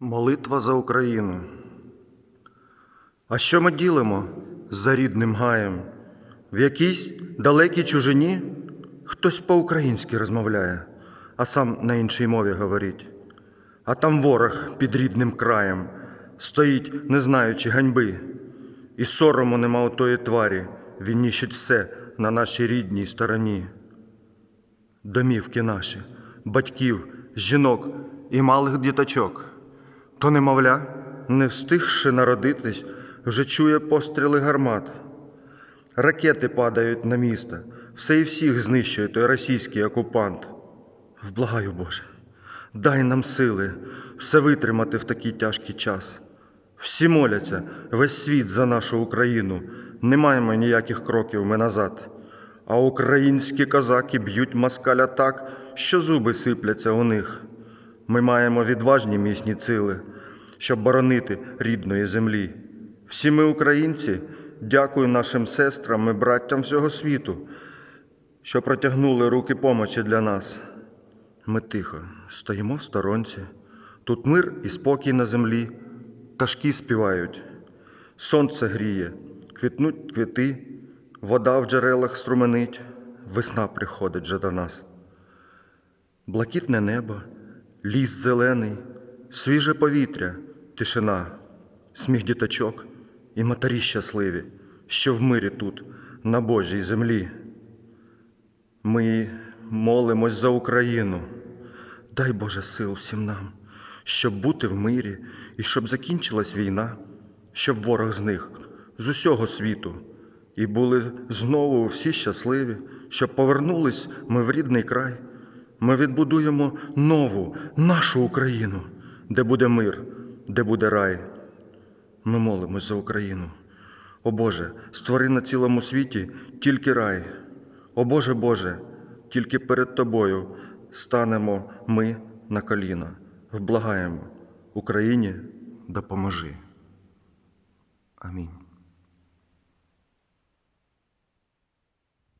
Молитва за Україну. А що ми ділимо за рідним гаєм? В якійсь далекій чужині хтось по-українськи розмовляє, а сам на іншій мові говорить. А там ворог під рідним краєм стоїть, не знаючи ганьби, і сорому нема у тої тварі, він ніщить все на нашій рідній стороні. Домівки наші, батьків, жінок і малих діточок. То немовля, не встигши народитись, вже чує постріли гармат. Ракети падають на місто, все і всіх знищує той російський окупант. Вблагаю, Боже, дай нам сили все витримати в такий тяжкий час. Всі моляться, весь світ за нашу Україну. Не маємо ніяких кроків ми назад. А українські козаки б'ють москаля так, що зуби сипляться у них. Ми маємо відважні міцні сили, щоб боронити рідної землі. Всі ми, українці, дякую нашим сестрам і браттям всього світу, що протягнули руки помочі для нас. Ми тихо стоїмо в сторонці, тут мир і спокій на землі, пташки співають, сонце гріє, квітнуть квіти, вода в джерелах струменить, весна приходить вже до нас. Блакитне небо, ліс зелений, свіже повітря, тишина, сміх діточок і матері щасливі, що в мирі тут, на Божій землі. Ми молимось за Україну. Дай Боже сил всім нам, щоб бути в мирі і щоб закінчилась війна, щоб ворог зник з усього світу і були знову всі щасливі, щоб повернулись ми в рідний край. Ми відбудуємо нову нашу Україну, де буде мир, де буде рай. Ми молимось за Україну. О Боже, створи на цілому світі тільки рай. О Боже Боже, тільки перед Тобою станемо ми на коліна, вблагаємо Україні допоможи. Амінь.